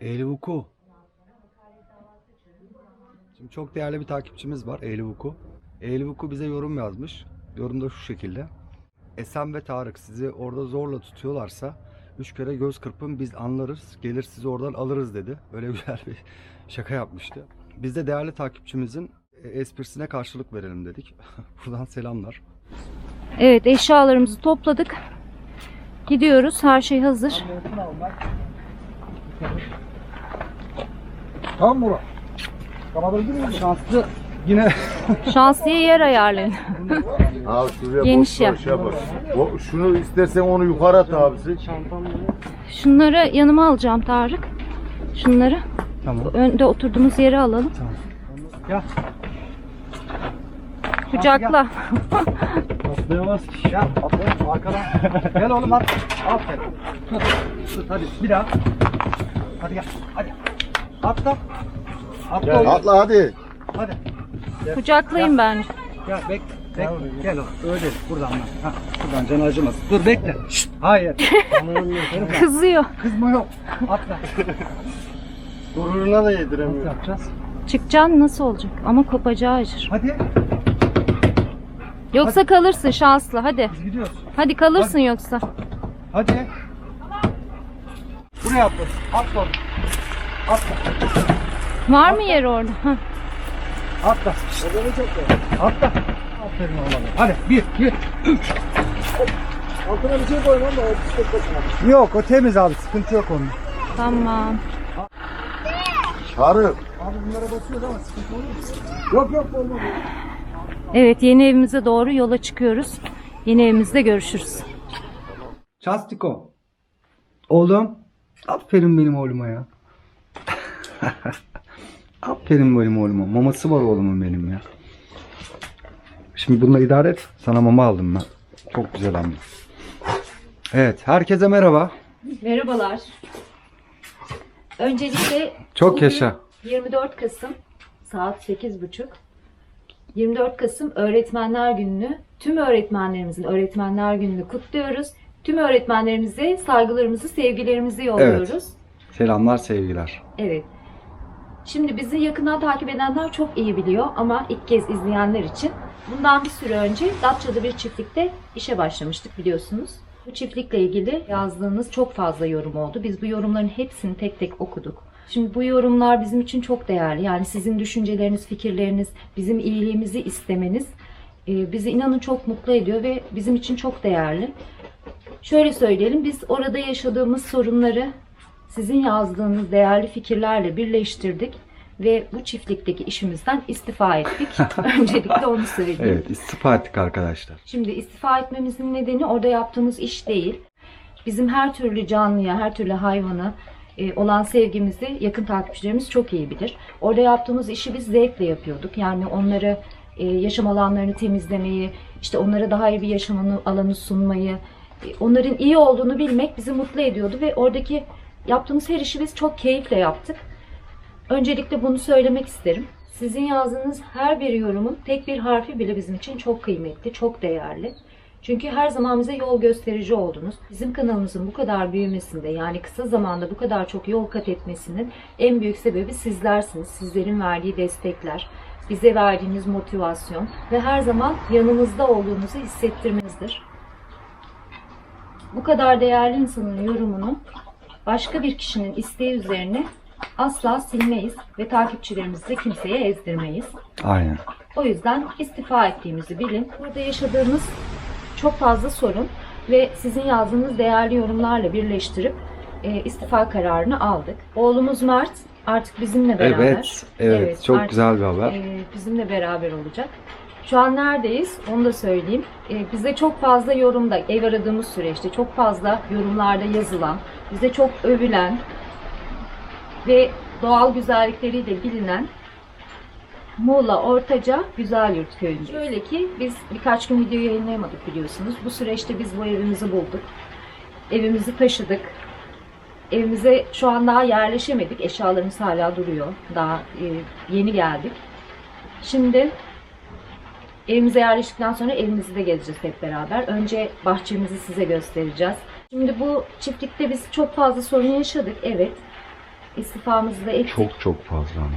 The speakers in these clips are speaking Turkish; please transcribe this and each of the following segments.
Eylül Vuku. Şimdi çok değerli bir takipçimiz var Eylül Vuku. Eylül Vuku bize yorum yazmış. Yorum da şu şekilde. Esen ve Tarık sizi orada zorla tutuyorlarsa üç kere göz kırpın biz anlarız. Gelir sizi oradan alırız dedi. Öyle güzel bir şaka yapmıştı. Biz de değerli takipçimizin e, esprisine karşılık verelim dedik. Buradan selamlar. Evet eşyalarımızı topladık. Gidiyoruz. Her şey hazır. Tamam mı? Kapatabilir miyim? Şanslı. Yine Şanslıya yer ayarlayın. Abi şuraya Geniş boş yap. şey yapar. O, şunu istersen onu yukarı at abisi. Şunları yanıma alacağım Tarık. Şunları. Tamam. Önde oturduğumuz yere alalım. Gel. Kucakla. Atlayamaz ki. Gel atlayalım arkadan. gel oğlum at. Aferin. Tut. Tut hadi bir daha. Hadi gel. Hadi. Atla. Atla oğlum. Atla hadi. Hadi. Kucaklayın bence. Gel bek. Bek. Gel oğlum. Öyle. Buradan lan. Ha, buradan canı acımaz. Dur bekle. Şşt. Hayır. Kızıyor. Kızma yok. Atla. Gururuna da Nasıl yediremiyor. yapacağız? Çıkacaksın nasıl olacak? Ama kopacağı acır. Hadi. Yoksa kalırsın şanslı. Hadi. Biz gidiyoruz. Hadi kalırsın yoksa. Hadi. Buraya atla. Atla. Atla. Var mı yer orada? Hah. Atla. Atla. Aferin oğlum. Hadi bir, bir, üç. Altına bir şey koymam da o bisiklet Yok o temiz abi sıkıntı yok onun. Tamam. Çağrı. Abi bunlara basıyoruz ama sıkıntı olur mu? Yok yok olmaz. Evet yeni evimize doğru yola çıkıyoruz. Yeni evimizde görüşürüz. Çastiko. Oğlum. Aferin benim oğluma ya. Aferin benim oğluma. Maması var oğlumun benim ya. Şimdi bununla idare et. Sana mama aldım ben. Çok güzel ama. Evet. Herkese merhaba. Merhabalar. Öncelikle Çok yaşa. 24 Kasım saat 8.30. 24 Kasım Öğretmenler Günü'nü tüm öğretmenlerimizin Öğretmenler Günü'nü kutluyoruz. Tüm öğretmenlerimize saygılarımızı, sevgilerimizi yolluyoruz. Selamlar sevgiler. Evet. Şimdi bizi yakından takip edenler çok iyi biliyor ama ilk kez izleyenler için bundan bir süre önce Datça'da bir çiftlikte işe başlamıştık biliyorsunuz. Bu çiftlikle ilgili yazdığınız çok fazla yorum oldu. Biz bu yorumların hepsini tek tek okuduk. Şimdi bu yorumlar bizim için çok değerli. Yani sizin düşünceleriniz, fikirleriniz, bizim iyiliğimizi istemeniz e, bizi inanın çok mutlu ediyor ve bizim için çok değerli. Şöyle söyleyelim, biz orada yaşadığımız sorunları sizin yazdığınız değerli fikirlerle birleştirdik ve bu çiftlikteki işimizden istifa ettik. Öncelikle onu söyleyeyim. Evet istifa ettik arkadaşlar. Şimdi istifa etmemizin nedeni orada yaptığımız iş değil. Bizim her türlü canlıya, her türlü hayvana e, olan sevgimizi yakın takipçilerimiz çok iyi bilir. Orada yaptığımız işi biz zevkle yapıyorduk. Yani onları e, yaşam alanlarını temizlemeyi, işte onlara daha iyi bir yaşam alanı- sunmayı, e, onların iyi olduğunu bilmek bizi mutlu ediyordu ve oradaki yaptığımız her işi biz çok keyifle yaptık. Öncelikle bunu söylemek isterim. Sizin yazdığınız her bir yorumun tek bir harfi bile bizim için çok kıymetli, çok değerli. Çünkü her zaman bize yol gösterici oldunuz. Bizim kanalımızın bu kadar büyümesinde yani kısa zamanda bu kadar çok yol kat etmesinin en büyük sebebi sizlersiniz. Sizlerin verdiği destekler, bize verdiğiniz motivasyon ve her zaman yanımızda olduğunuzu hissettirmenizdir. Bu kadar değerli insanın yorumunu başka bir kişinin isteği üzerine asla silmeyiz ve takipçilerimizi de kimseye ezdirmeyiz. Aynen. O yüzden istifa ettiğimizi bilin. Burada yaşadığımız çok fazla sorun ve sizin yazdığınız değerli yorumlarla birleştirip e, istifa kararını aldık. Oğlumuz Mert artık bizimle beraber. Evet. Evet. çok artık, güzel bir haber. e, bizimle beraber olacak. Şu an neredeyiz onu da söyleyeyim. E, bize çok fazla yorumda, ev aradığımız süreçte çok fazla yorumlarda yazılan, bize çok övülen ve doğal güzellikleriyle bilinen Muğla Ortaca Güzel Yurt Köyü'nde. Şöyle ki biz birkaç gün video yayınlayamadık biliyorsunuz. Bu süreçte biz bu evimizi bulduk. Evimizi taşıdık. Evimize şu an daha yerleşemedik. Eşyalarımız hala duruyor. Daha e, yeni geldik. Şimdi evimize yerleştikten sonra evimizi de gezeceğiz hep beraber. Önce bahçemizi size göstereceğiz. Şimdi bu çiftlikte biz çok fazla sorun yaşadık. Evet. istifamızı da ettik. Çok çok fazla ama.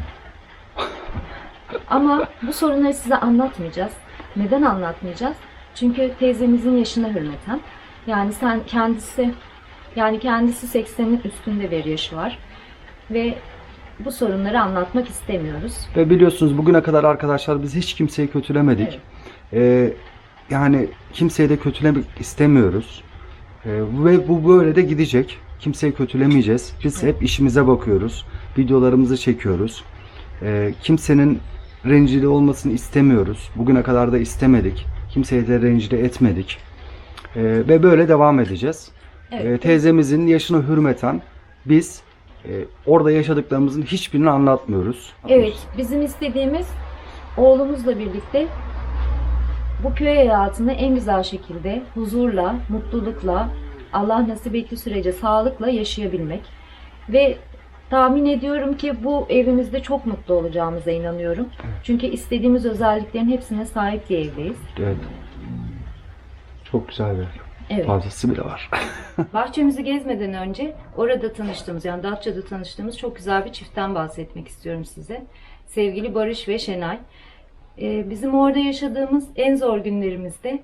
Ama bu sorunları size anlatmayacağız. Neden anlatmayacağız? Çünkü teyzemizin yaşına hürmeten. Yani sen kendisi yani kendisi 80'in üstünde bir yaşı var. Ve bu sorunları anlatmak istemiyoruz. Ve biliyorsunuz bugüne kadar arkadaşlar biz hiç kimseyi kötülemedik. Ee, yani kimseyi de kötülemek istemiyoruz. Ee, ve bu böyle de gidecek. Kimseyi kötülemeyeceğiz. Biz hep işimize bakıyoruz. Videolarımızı çekiyoruz. Ee, kimsenin rencide olmasını istemiyoruz. Bugüne kadar da istemedik. Kimseyi de rencide etmedik. Ee, ve böyle devam edeceğiz. Evet. Ee, teyzemizin yaşına hürmeten biz e, orada yaşadıklarımızın hiçbirini anlatmıyoruz. Evet, bizim istediğimiz oğlumuzla birlikte bu köy hayatını en güzel şekilde huzurla, mutlulukla, Allah nasip ettiği sürece sağlıkla yaşayabilmek. Ve tahmin ediyorum ki bu evimizde çok mutlu olacağımıza inanıyorum. Çünkü istediğimiz özelliklerin hepsine sahip bir evdeyiz. Evet. Çok güzel bir Evet. fazlası bile var. Bahçemizi gezmeden önce orada tanıştığımız yani Datça'da tanıştığımız çok güzel bir çiftten bahsetmek istiyorum size. Sevgili Barış ve Şenay. Ee, bizim orada yaşadığımız en zor günlerimizde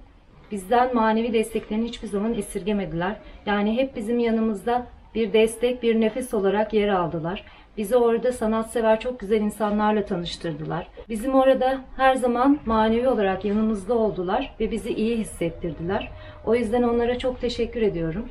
bizden manevi desteklerini hiçbir zaman esirgemediler. Yani hep bizim yanımızda bir destek, bir nefes olarak yer aldılar. Bizi orada sanatsever çok güzel insanlarla tanıştırdılar. Bizim orada her zaman manevi olarak yanımızda oldular ve bizi iyi hissettirdiler. O yüzden onlara çok teşekkür ediyorum.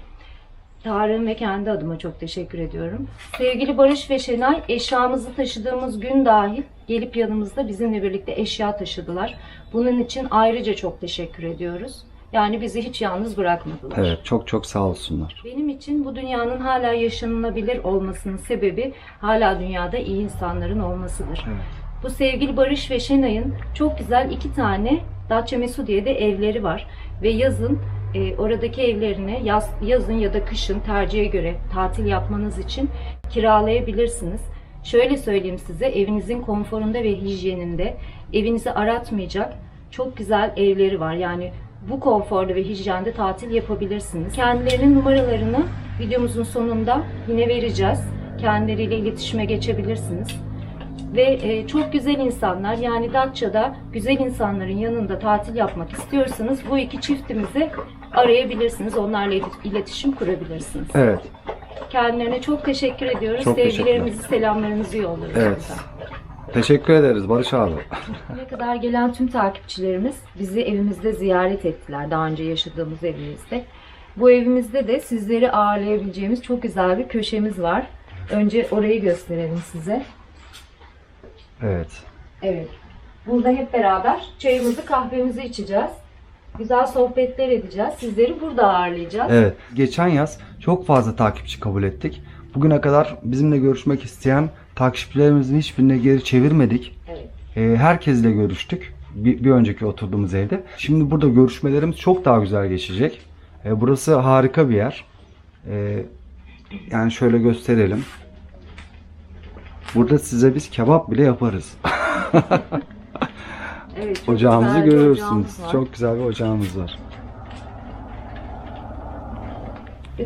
Tarık'ın ve kendi adıma çok teşekkür ediyorum. Sevgili Barış ve Şenay eşyamızı taşıdığımız gün dahil gelip yanımızda bizimle birlikte eşya taşıdılar. Bunun için ayrıca çok teşekkür ediyoruz. Yani bizi hiç yalnız bırakmadılar. evet çok çok sağ olsunlar. Benim için bu dünyanın hala yaşanılabilir olmasının sebebi hala dünyada iyi insanların olmasıdır. Evet. Bu sevgili Barış ve Şenay'ın çok güzel iki tane Datça Mesudiye'de evleri var. Ve yazın e, oradaki evlerini yaz, yazın ya da kışın tercihe göre tatil yapmanız için kiralayabilirsiniz. Şöyle söyleyeyim size evinizin konforunda ve hijyeninde evinizi aratmayacak çok güzel evleri var. Yani bu konforda ve hijyende tatil yapabilirsiniz. Kendilerinin numaralarını videomuzun sonunda yine vereceğiz. Kendileriyle iletişime geçebilirsiniz. Ve e, çok güzel insanlar yani Datça'da güzel insanların yanında tatil yapmak istiyorsanız bu iki çiftimizi arayabilirsiniz. Onlarla ilet- iletişim kurabilirsiniz. Evet. Kendilerine çok teşekkür ediyoruz. Çok Sevgilerimizi, selamlarımızı yolluyoruz. Evet. buradan. Teşekkür ederiz Barış abi. Buraya kadar gelen tüm takipçilerimiz bizi evimizde ziyaret ettiler. Daha önce yaşadığımız evimizde. Bu evimizde de sizleri ağırlayabileceğimiz çok güzel bir köşemiz var. Önce orayı gösterelim size. Evet. Evet. Burada hep beraber çayımızı kahvemizi içeceğiz. Güzel sohbetler edeceğiz. Sizleri burada ağırlayacağız. Evet. Geçen yaz çok fazla takipçi kabul ettik. Bugüne kadar bizimle görüşmek isteyen takipçilerimizin hiçbirine geri çevirmedik. Evet. Ee, herkesle görüştük. Bir, bir önceki oturduğumuz evde. Şimdi burada görüşmelerimiz çok daha güzel geçecek. Ee, burası harika bir yer. Ee, yani şöyle gösterelim. Burada size biz kebap bile yaparız. Evet, çok Ocağımızı güzel görüyorsunuz. ocağımız var. Çok güzel bir ocağımız var.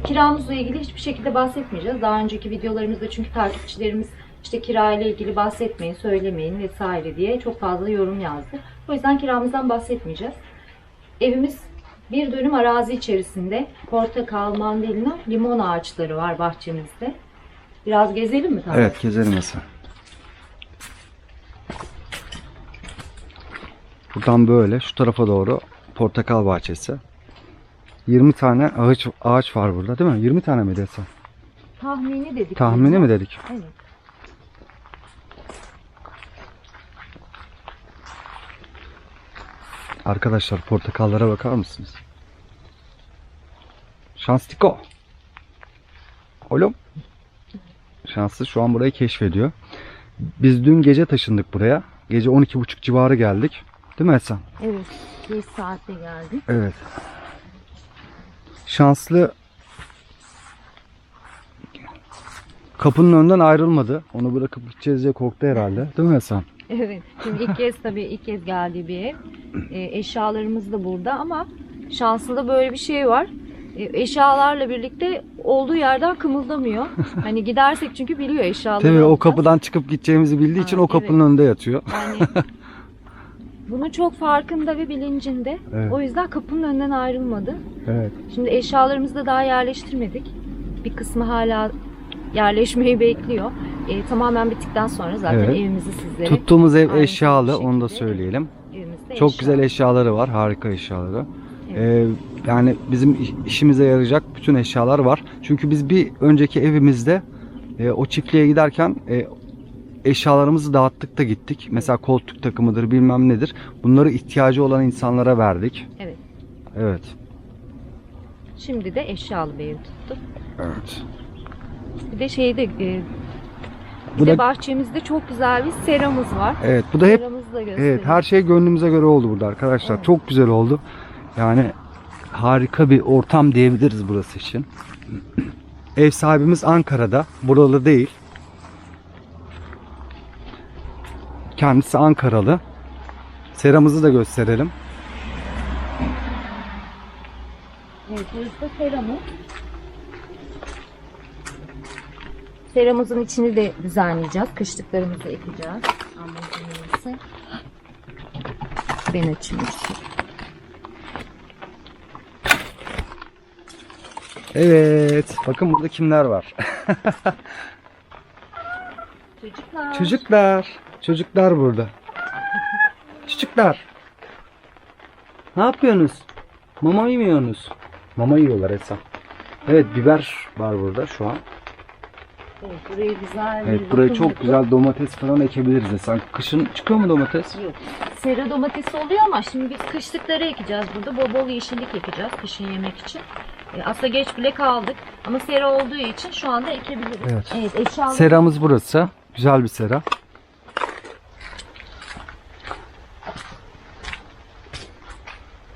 Kiramızla ilgili hiçbir şekilde bahsetmeyeceğiz. Daha önceki videolarımızda çünkü takipçilerimiz işte kira ile ilgili bahsetmeyin, söylemeyin vesaire diye çok fazla yorum yazdı. O yüzden kiramızdan bahsetmeyeceğiz. Evimiz bir dönüm arazi içerisinde portakal, mandalina, limon ağaçları var bahçemizde. Biraz gezelim mi? Tabii? Evet gezelim mesela. Buradan böyle şu tarafa doğru portakal bahçesi. 20 tane ağaç ağaç var burada değil mi? 20 tane mi desem? Tahmini dedik. Tahmini mi dedik? Evet. Arkadaşlar portakallara bakar mısınız? Şanstiko. Oğlum. Şanslı şu an burayı keşfediyor. Biz dün gece taşındık buraya. Gece 12.30 civarı geldik. Değil mi Esen? Evet. 5 saatte geldik. Evet. Şanslı kapının önünden ayrılmadı. Onu bırakıp gideceğiz diye korktu herhalde. Değil mi Esen? Evet. Şimdi ilk kez tabii ilk kez geldiği bir ev. E, eşyalarımız da burada ama şanslı da böyle bir şey var. E, Eşyalarla birlikte olduğu yerden kımıldamıyor. Hani gidersek çünkü biliyor eşyaları. Tabii o kapıdan çıkıp gideceğimizi bildiği için Ha, o kapının önünde yatıyor. Yani bunu çok farkında ve bilincinde. Evet. O yüzden kapının önünden ayrılmadı. Evet. Şimdi eşyalarımızı da daha yerleştirmedik. Bir kısmı hala yerleşmeyi bekliyor. E, tamamen bittikten sonra zaten Evet. evimizi sizlere Tuttuğumuz ev eşyalı onu da söyleyelim. Çok eşya. güzel eşyaları var. Harika eşyaları. Evet. Ee, yani bizim iş- işimize yarayacak bütün eşyalar var. Çünkü biz bir önceki evimizde e, o çiftliğe giderken e, eşyalarımızı dağıttık da gittik. Mesela koltuk takımıdır bilmem nedir. Bunları ihtiyacı olan insanlara verdik. Evet. Evet. Şimdi de eşyalı bir ev tuttuk. Evet. Bir de şeyde e, Bu da bahçemizde çok güzel bir seramız var. evet bu da hep da evet her şey gönlümüze göre oldu burada arkadaşlar. Evet. Çok güzel oldu. Yani harika bir ortam diyebiliriz burası için. Ev sahibimiz Ankara'da. Buralı değil. Kendisi Ankaralı. Seramızı da gösterelim. Evet, burası da seramı. Seramızın içini de düzenleyeceğiz. Kışlıklarımızı ekeceğiz. Amacımızı. Ben açayım. Evet. Bakın burada kimler var. Çocuklar. Çocuklar. Çocuklar burada. Çocuklar. Ne yapıyorsunuz? Mama yemiyorsunuz. Mama yiyorlar Esa. Evet biber var burada şu an. Evet, burayı güzel bir Evet buraya bakım çok yapıp- güzel domates falan ekebiliriz Esa. Kışın çıkıyor mu domates? Yok. Sera domatesi oluyor ama şimdi biz kışlıkları ekeceğiz burada. Bol bol yeşillik ekeceğiz kışın yemek için. E, aslında geç bile kaldık. Ama sera olduğu için şu anda ekebiliriz. Evet. Evet eşyaları Seramız burası. Güzel bir sera.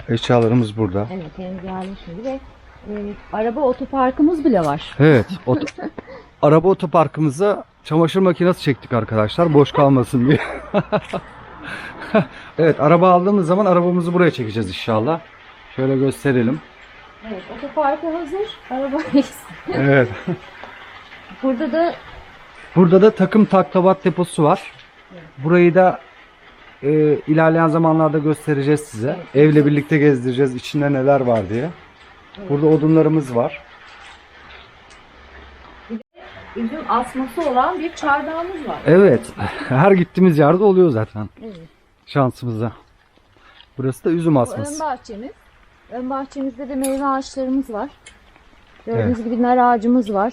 Eşyalarımız burada. Evet henüz yerleşmedi ve e, araba otoparkımız bile var. Evet. oto- araba otoparkımıza çamaşır makinesi çektik arkadaşlar. Boş kalmasın diye. evet araba aldığımız zaman arabamızı buraya çekeceğiz inşallah. Şöyle gösterelim. Evet otoparkı hazır. Arabayız. Evet. Burada da Burada da takım taklavat deposu var. Burayı da e, ilerleyen zamanlarda göstereceğiz size. Evle birlikte gezdireceğiz içinde neler var diye. Burada odunlarımız var. Üzüm asması olan bir çardağımız var. Evet. Her gittiğimiz yerde oluyor zaten. Evet. Şansımıza. Burası da üzüm Bu ön asması. bahçemiz. Ön bahçemizde de meyve ağaçlarımız var. Gördüğünüz gibi nar ağacımız var.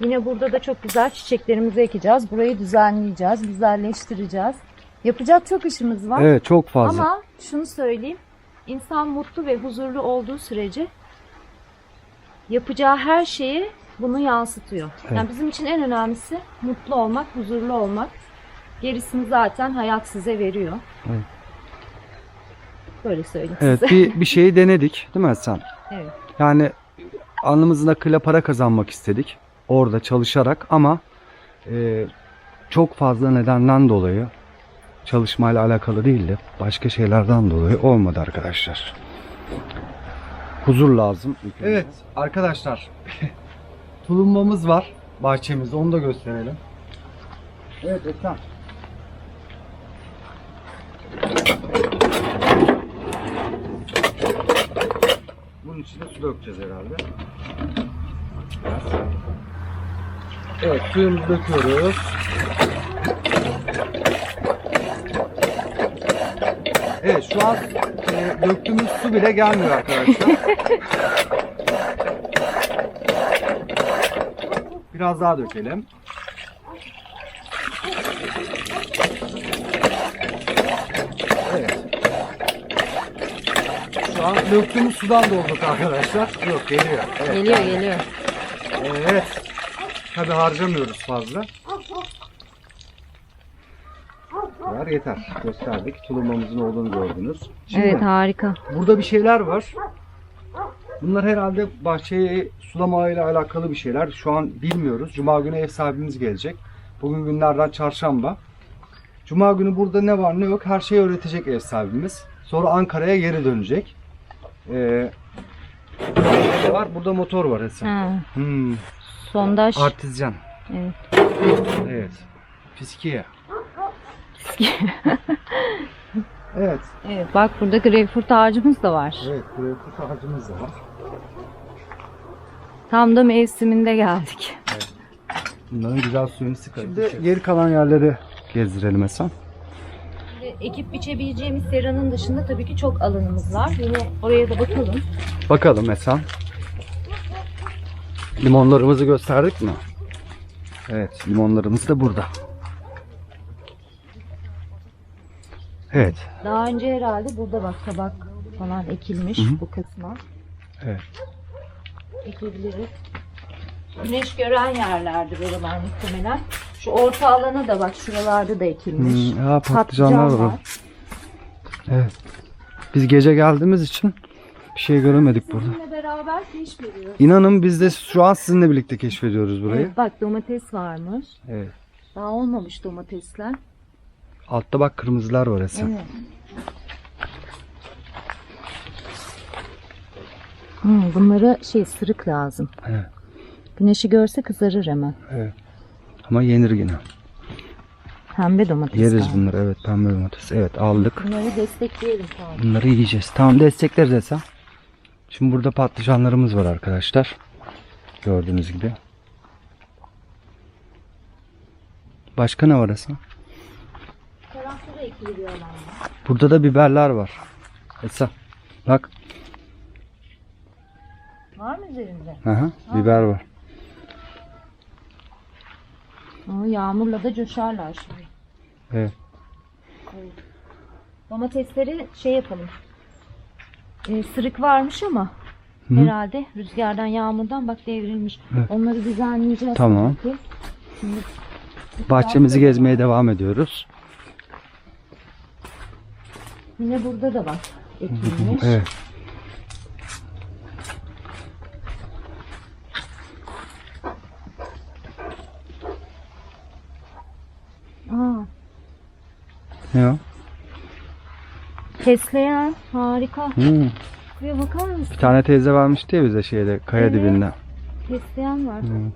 Yine burada da çok güzel çiçeklerimizi ekeceğiz. Burayı düzenleyeceğiz, güzelleştireceğiz. Yapacak çok işimiz var. Evet çok fazla. Ama şunu söyleyeyim. İnsan mutlu ve huzurlu olduğu sürece yapacağı her şeyi bunu yansıtıyor. Yani Evet. bizim için en önemlisi mutlu olmak, huzurlu olmak. Gerisini zaten hayat size veriyor. Evet. Böyle söyleyeyim Evet size. bir, bir şeyi denedik değil mi sen? Evet. Yani alnımızın akıyla para kazanmak istedik. Orada çalışarak ama e, çok fazla nedenden dolayı çalışmayla alakalı değildi. Başka şeylerden dolayı olmadı arkadaşlar. Huzur lazım. Evet arkadaşlar. Tulumbamız var bahçemizde onu da gösterelim. Evet Ekrem. Bunun içine su dökeceğiz herhalde. Evet suyumuzu döküyoruz. Evet şu an e, döktüğümüz su bile gelmiyor arkadaşlar. Biraz daha dökelim. Evet. Şu an döktüğümüz sudan dolduk arkadaşlar. Yok geliyor. Evet. Geliyor geliyor. Evet. Tabi harcamıyoruz fazla. Kadar yeter. Gösterdik. Tulumbamızın olduğunu gördünüz. Şimdi Evet harika. burada bir şeyler var. Bunlar herhalde bahçeyi sulamayla alakalı bir şeyler. Şu an bilmiyoruz. Cuma günü ev sahibimiz gelecek. Bugün günlerden çarşamba. Cuma günü burada ne var ne yok her şeyi öğretecek ev sahibimiz. Sonra Ankara'ya geri dönecek. Ee, var? Burada motor var Esen. Hmm, sondaj. artizyan. Evet. Evet. Fiskiye. evet. Evet, bak burada greyfurt ağacımız da var. Evet. Kuş ağacımız da var. Tam da mevsiminde geldik. Bunların güzel suyunu sıkalım. Şimdi geri kalan yerleri gezdirelim Esen. Ekip biçebileceğimiz seranın dışında tabii ki çok alanımız var. Yine oraya da bakalım. Bakalım Esen. Limonlarımızı gösterdik mi? Evet, limonlarımız da burada. Evet. Daha önce herhalde burada bak kabak falan ekilmiş Hı hı. bu kısma. Evet. Ekebiliriz. Güneş gören yerlerdir oralar muhtemelen. Şu orta alana da bak şuralarda da ekilmiş. Hmm, aa, patlıcanlar var. Evet. Biz gece geldiğimiz için bir şey göremedik burada. Sizinle beraber keşfediyoruz. İnanın biz de şu an sizinle birlikte keşfediyoruz burayı. Evet, bak domates varmış. Evet. Daha olmamış domatesler. Altta bak kırmızılar var Esen. Evet. Hmm, bunlara şey sırık lazım. Evet. Güneşi görse kızarır hemen. evet. Ama yenir yine. Pembe domates. Yeriz var. bunları evet pembe domates. Evet aldık. Bunları destekleyelim tamam. Bunları yiyeceğiz. Tamam destekleriz Esen. Şimdi burada patlıcanlarımız var arkadaşlar. Gördüğünüz gibi. Başka ne var Esen? Tarafta da ekili bir alan var. Burada da biberler var. Esen. Bak. Var mı üzerinde? Aha, biber var. Aa, yağmurla da coşarlar şimdi. Evet. Domatesleri şey yapalım. Ee, sırık varmış ama Hı. herhalde rüzgardan yağmurdan bak devrilmiş. Evet. Onları düzenleyeceğiz. Tamam. Şimdi Bahçemizi gezmeye devam ediyoruz. Yine burada da bak ekilmiş. Evet. Aa, Ne o? fesleğen harika. Hmm. Buraya bakar mısın? Bir tane teyze vermişti ya bize şeyde kaya Evet. dibinde. Fesleğen var. Hmm.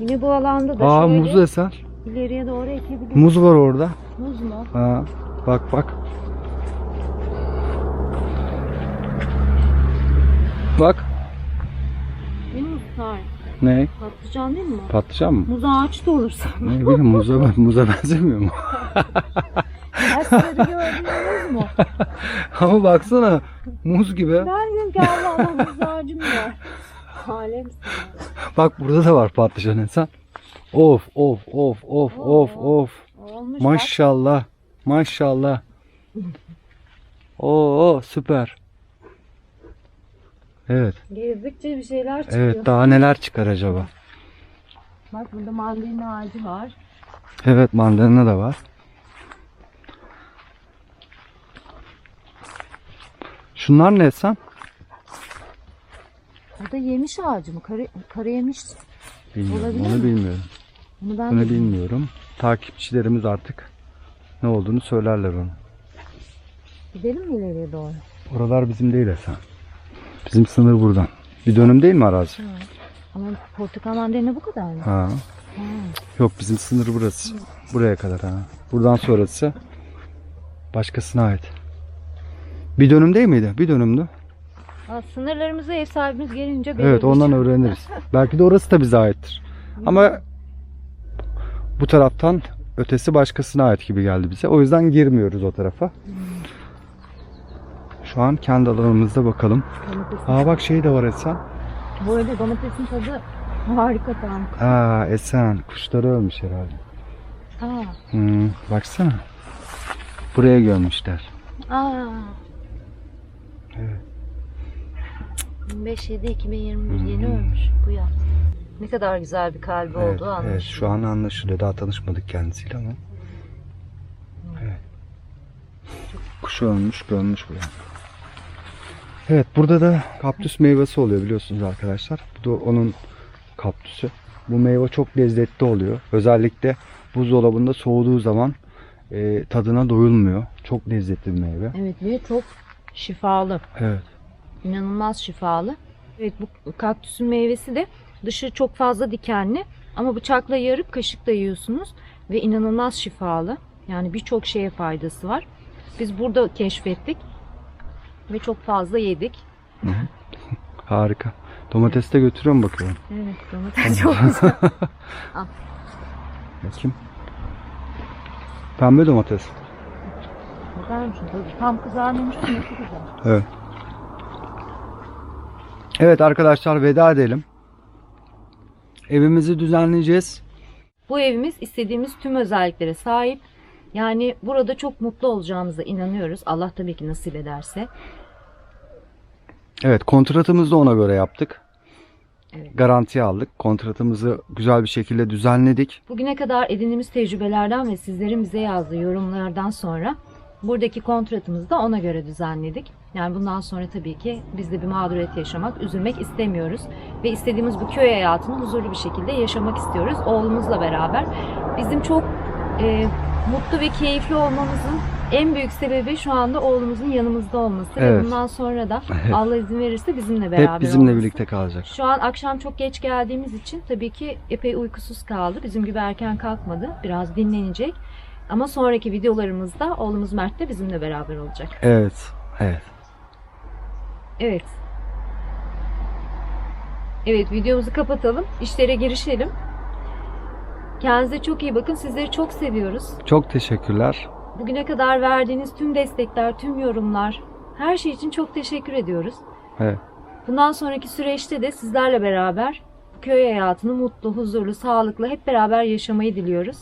Yine bu alanda da Aa şöyle muz eser. ileriye doğru ekebiliriz. Muz var orada. Muz mu? Ha, bak bak. Bak. Ne? Patlıcan değil mi? Patlıcan mı? Muz ağaç da olursa. Ne bileyim muza, muza benzemiyor mu? Her sarı gördünüz mü? Ama baksana muz gibi. Her gün geldi ama muz ağacım var. Alemsin. Bak burada da var patlıcan insan. Of of of of of of. Olmuş bak. Maşallah. Maşallah. Oo süper. Evet. Gezdikçe bir şeyler çıkıyor. Evet daha neler çıkar acaba? Bak burada mandalina ağacı var. Evet mandalina da var. Şunlar ne sen? Burada yemiş ağacı mı? Kara, kara yemiş. Bilmiyorum. Olabilir Onu mi? bilmiyorum. Bunu ben Bunu de bilmiyorum. Takipçilerimiz artık ne olduğunu söylerler onu. Gidelim mi ileriye doğru? Oralar bizim değil Esen. Bizim sınır buradan. Bir dönüm değil mi arazi? Ama portakal mandalina bu kadar mı? Ha. Ha. Yok bizim sınır burası. Buraya kadar ha. Buradan sonrası başkasına ait. Bir dönüm değil miydi? Bir dönümdü. Aa, sınırlarımızı ev sahibimiz gelince Evet belirleyeceğim. ondan öğreniriz. Belki de orası da bize aittir. Ama bu taraftan ötesi başkasına ait gibi geldi bize. O yüzden girmiyoruz o tarafa. Şu an kendi alanımızda bakalım. Domatesin- Aa bak şey de var Esen. Bu arada domatesin tadı harika tam. Aa Esen kuşları ölmüş herhalde. Aa. Hmm, baksana. Buraya gömmüşler. Aa. Evet. 25 2021 Hmm. yeni ölmüş bu ya. Ne kadar güzel bir kalbi Evet, olduğu anlaşılıyor. evet, şu an anlaşılıyor. Daha tanışmadık kendisiyle ama. Evet. Kuş ölmüş, görmüş bu yani. Evet, burada da kaktüs meyvesi oluyor biliyorsunuz arkadaşlar. Bu da onun kaktüsü. Bu meyve çok lezzetli oluyor. Özellikle buzdolabında soğuduğu zaman e, tadına doyulmuyor. Çok lezzetli bir meyve. Evet ve çok şifalı. Evet. İnanılmaz şifalı. Evet bu kaktüsün meyvesi de dışı çok fazla dikenli ama bıçakla yarıp kaşıkla yiyorsunuz ve inanılmaz şifalı. Yani birçok şeye faydası var. Biz burada keşfettik ve çok fazla yedik. Harika. Domates de götürüyorum bakıyorum. Evet domates çok güzel. Bakayım. Pembe domates. Tabii Tam kızarmamış ama çok güzel. Evet. Evet arkadaşlar veda edelim. Evimizi düzenleyeceğiz. Bu evimiz istediğimiz tüm özelliklere sahip. Yani burada çok mutlu olacağımıza inanıyoruz. Allah tabii ki nasip ederse. Evet kontratımızı da ona göre yaptık. Evet. Garantiye aldık. Kontratımızı güzel bir şekilde düzenledik. Bugüne kadar edindiğimiz tecrübelerden ve sizlerin bize yazdığı yorumlardan sonra buradaki kontratımızı da ona göre düzenledik. Yani bundan sonra tabii ki biz de bir mağduriyet yaşamak, üzülmek istemiyoruz. Ve istediğimiz bu köy hayatını huzurlu bir şekilde yaşamak istiyoruz oğlumuzla beraber. Bizim çok e, mutlu ve keyifli olmamızın en büyük sebebi şu anda oğlumuzun yanımızda olması. Ve Evet. bundan sonra da. Allah izin verirse bizimle beraber Hep bizimle olması. birlikte kalacak. Şu an akşam çok geç geldiğimiz için tabii ki epey uykusuz kaldı. Bizim gibi erken kalkmadı. Biraz dinlenecek. Ama sonraki videolarımızda oğlumuz Mert de bizimle beraber olacak. Evet. Evet. Evet. Evet videomuzu kapatalım. İşlere girişelim. Kendinize çok iyi bakın. Sizleri çok seviyoruz. Çok teşekkürler. Bugüne kadar verdiğiniz tüm destekler, tüm yorumlar, her şey için çok teşekkür ediyoruz. Evet. Bundan sonraki süreçte de sizlerle beraber köy hayatını mutlu, huzurlu, sağlıklı hep beraber yaşamayı diliyoruz.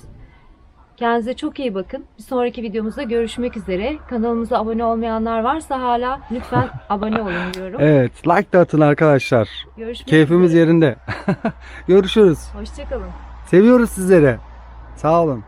Kendinize çok iyi bakın. Bir sonraki videomuzda görüşmek üzere. Kanalımıza abone olmayanlar varsa hala lütfen abone olun diyorum. Evet. Like da atın arkadaşlar. Görüşmek Keyfimiz üzere. yerinde. Görüşürüz. Hoşçakalın. Seviyoruz sizleri. Sağ olun.